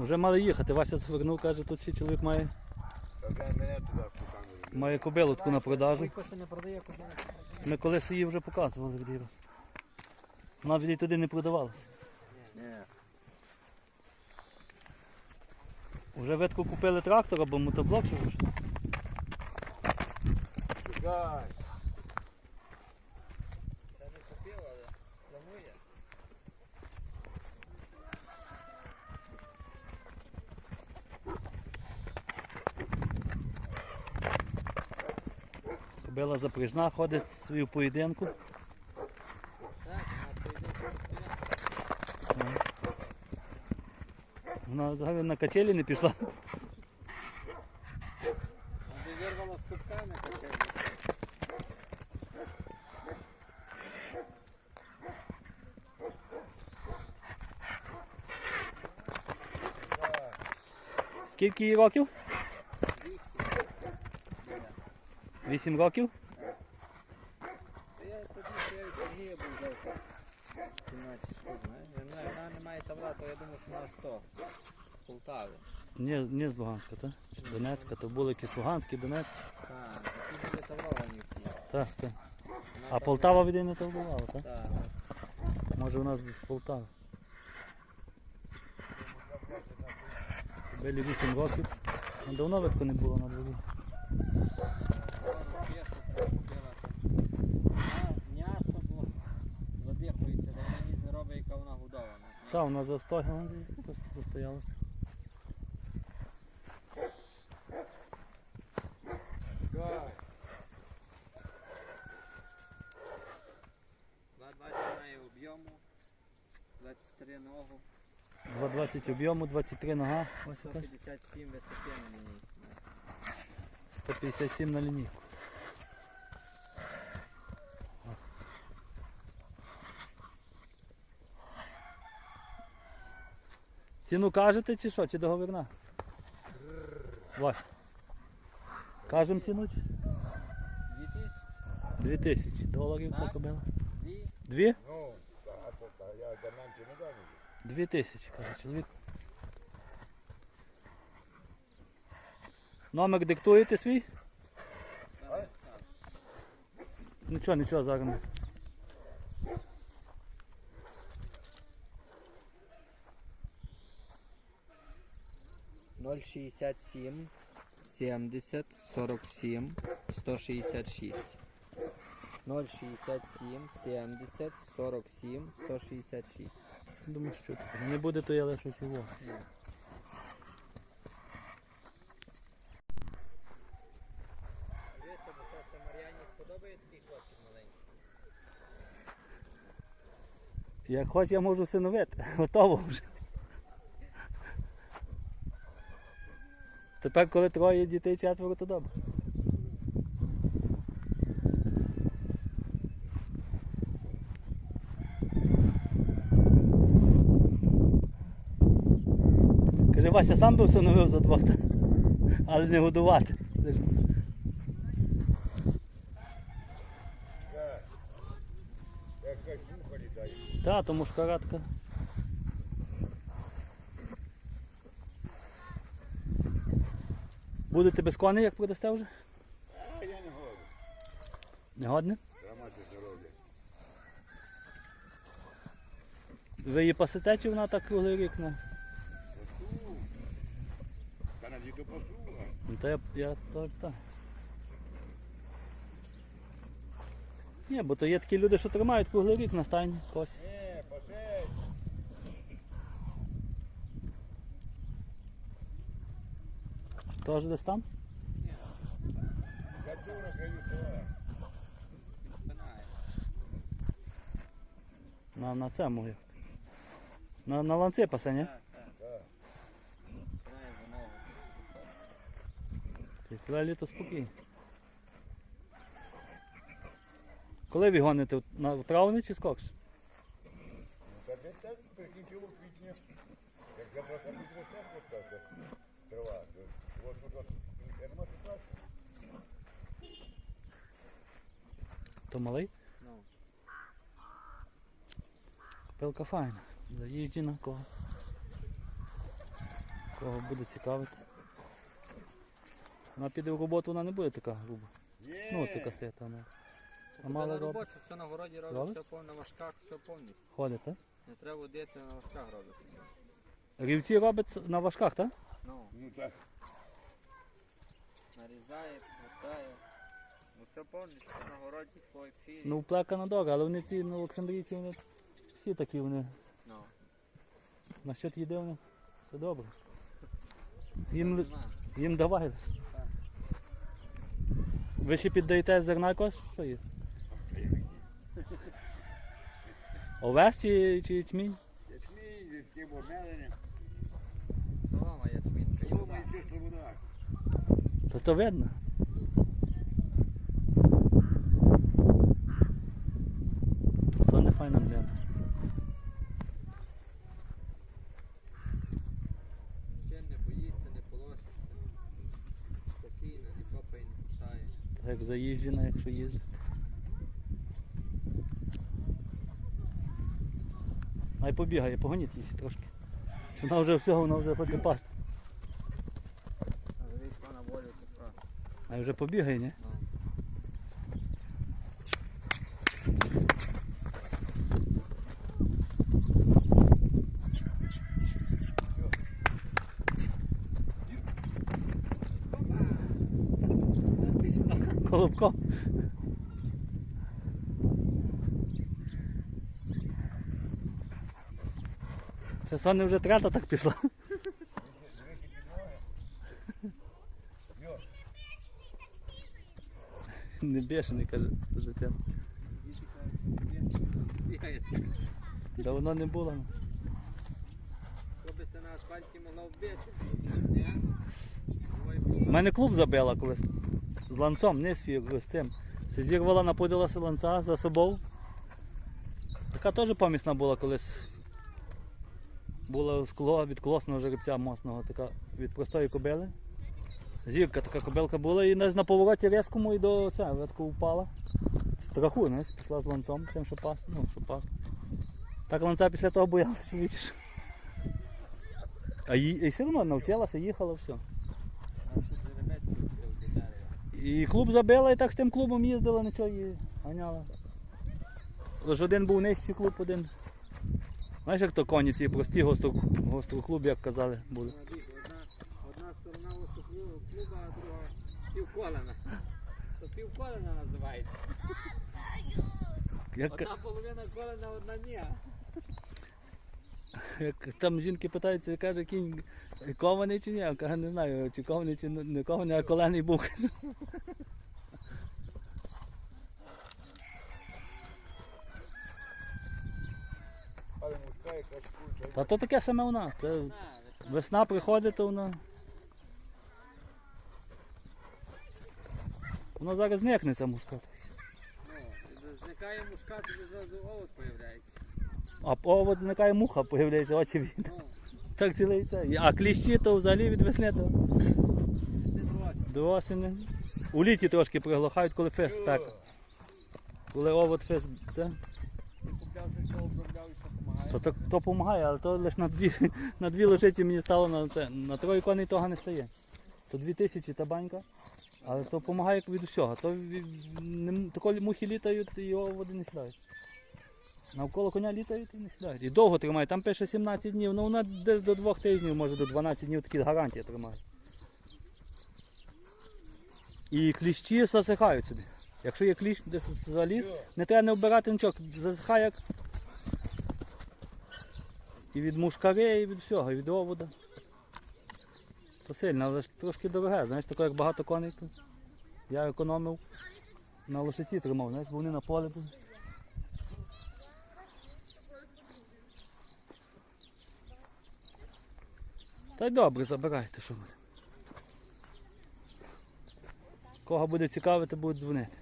Вже мали їхати. Вася звернув, каже, тут ще чоловік має, має кобилотку на продажу. Ми колись її вже показували в раз. Вона від туди не продавалася. Уже Вже видку купили трактор або мотоблок, що вже. Чекай. Ще не купив, але планує. Кобила запряжна, ходить свою поєдинку. Вона взагалі на качелі не пішла. Скільки їй років? Вісім років? Я тоді був завтра. 17 штук. Вона, не має тавра, то я думаю, що вона 100. З Полтави. Ні, ні з Луганська, так? Чи Донецька, то були якісь Луганські, Донецьк. Так, такі були тавровані всі. Так, так. А Полтава від неї не торгувала, так? Так. Може у нас десь Полтава. Кобилі 8 років. Давно видко не було на дворі. М'ясо, бо задихується, де вона ніч не робить, яка вона годована. Та, вона застояла, просто застоялася. Чекай. 2,20 має об'єму, 23 ногу, 2,20 об'єму, 23 нога. Ось яка. 157 висоти на ній. 157 на лінійку. Ціну кажете чи що? Чи договірна? Ваш. Кажемо ціну? чи? 2000? Дві тисячі доларів це кобила. Дві? Дві? Ну, я до менше не дам. Дві тисячі, каже чоловік. Номер диктуєте свій? Нічого, нічого, зараз. 067 70 47 166. 067 70 47 166. Думаю, що таке. не буде, то я лише чого. Як хоч я можу синовити, готово вже. Тепер, коли троє дітей, четверо, то добре. Каже, Вася сам би всиновив за двох, але не годувати. Чекай. Як як муха літає. Та, тому ж каратка. Будете без коней, як продасте вже? А, я не говорю. Не годне? Ви її пасете, чи вона так круглий рік? Ну, Пасу. Та на діду пасу. ну то я, я то так. Ні, бо то є такі люди, що тримають круглий рік на стайні кось. Ні, пасей. Тож десь там? Краю На, на цьому як. На, на ланці пасе, ні? Ціле літо спокійно. Коли ви гоните? В травні чи скокс? Та де так прикінчило квітня. Як я просто трава. То малий? Ну. Пилка файна. Заїжджена кого. Кого буде цікавити. Вона піде в роботу, вона не буде така груба. Є. Ну, ти касета. Ну. А Купили мало робить. робочу, все на городі робить, Робить? все повно на важках, все повністю. Ходить, так? Не треба водити на важках робити. Рівці робить на важках, так? Ну, Ну так. Нарізає, повертає. Ну все повністю на городі по ефірі. Ну, плекана дорога, але вони ці ну, Олександрійці, вони всі такі вони. Ну, Насчет їди вони. Все добре. Їм, їм давай. Ви ще піддаєте зерна якось, що є? Овес чи, чи ячмінь? Ячмінь, тим обмеленням. Солома ячмінка. і Солома і чиста вода. То то видно. Це не файна глина. Ще не боїться, не полощиться. Спокійно, не копає, не кусає. Так заїжджена, якщо їздити. Най побігає, погоніть її трошки. Вона вже всього, вона вже хоче пасти. А вийшла на волю тепер. А вже побігає, ні? Ну. Колобко. Це Соня вже трета так пішла. Не бешений, каже. Бігає. Давно не було. Хлопець на асфальті могла вбити. У мене клуб забила колись. З ланцом, не з цим. Це зірвала, напудилася ланця за собою. Така теж помісна була колись. Була скло від колосного жеребця мосного, така від простої кобили. Зірка така кобилка була і десь на повороті різкому і до це, ветку впала. Страху, знаєш, пішла з ланцом, тим, що пас, ну, що пас. Так ланця після того боялася, що бачиш. А їй все одно навчилася, їхала, все. І клуб забила, і так з тим клубом їздила, нічого і ганяла. Лише один був нижчий клуб, один. Знаєш, як то коні, ті прості гостро, гостроклуб, як казали, були. Одна, одна сторона ось клубу, клуба, а друга півколена. То півколена називається. Одна половина колена, одна ні. як там жінки питаються, каже, кінь кований чи ні, я кажу, не знаю, чи кований, чи не не кований, а колений був. каже. Та то таке саме у нас. Це весна. весна приходить, то воно. Воно зараз зникнеться мускат. Ну, зникає мушка, тоді зразу овод появляється. А повод зникає муха, появляється очі від. Ну, Так цілий це. А кліщі то взагалі від весни то. це. До осені. У літі трошки приглухають, коли фес спека. Коли овод фес це, і то то, то допомагає, але то лише на дві, на дві лошиці мені стало на це. На троє коней того не стає. То дві тисячі та банька. Але то допомагає від усього. То від, мухи літають і оводи не сідають. Навколо коня літають і не сідають. І довго тримають. Там пише 17 днів, ну вона десь до 2 тижнів, може до 12 днів такі гарантії тримає. І кліщі засихають собі. Якщо є кліщ десь заліз, не треба не вбирати нічого, засихає як. І від мушкари, і від всього, і від овода. То сильно, але ж трошки дороге, знаєш, тако як багато коней. То я економив на лошиці тримав, знаєш, бо вони на полі були. Та й добре, забирайте, що буде. Кого буде цікавити, будуть дзвонити.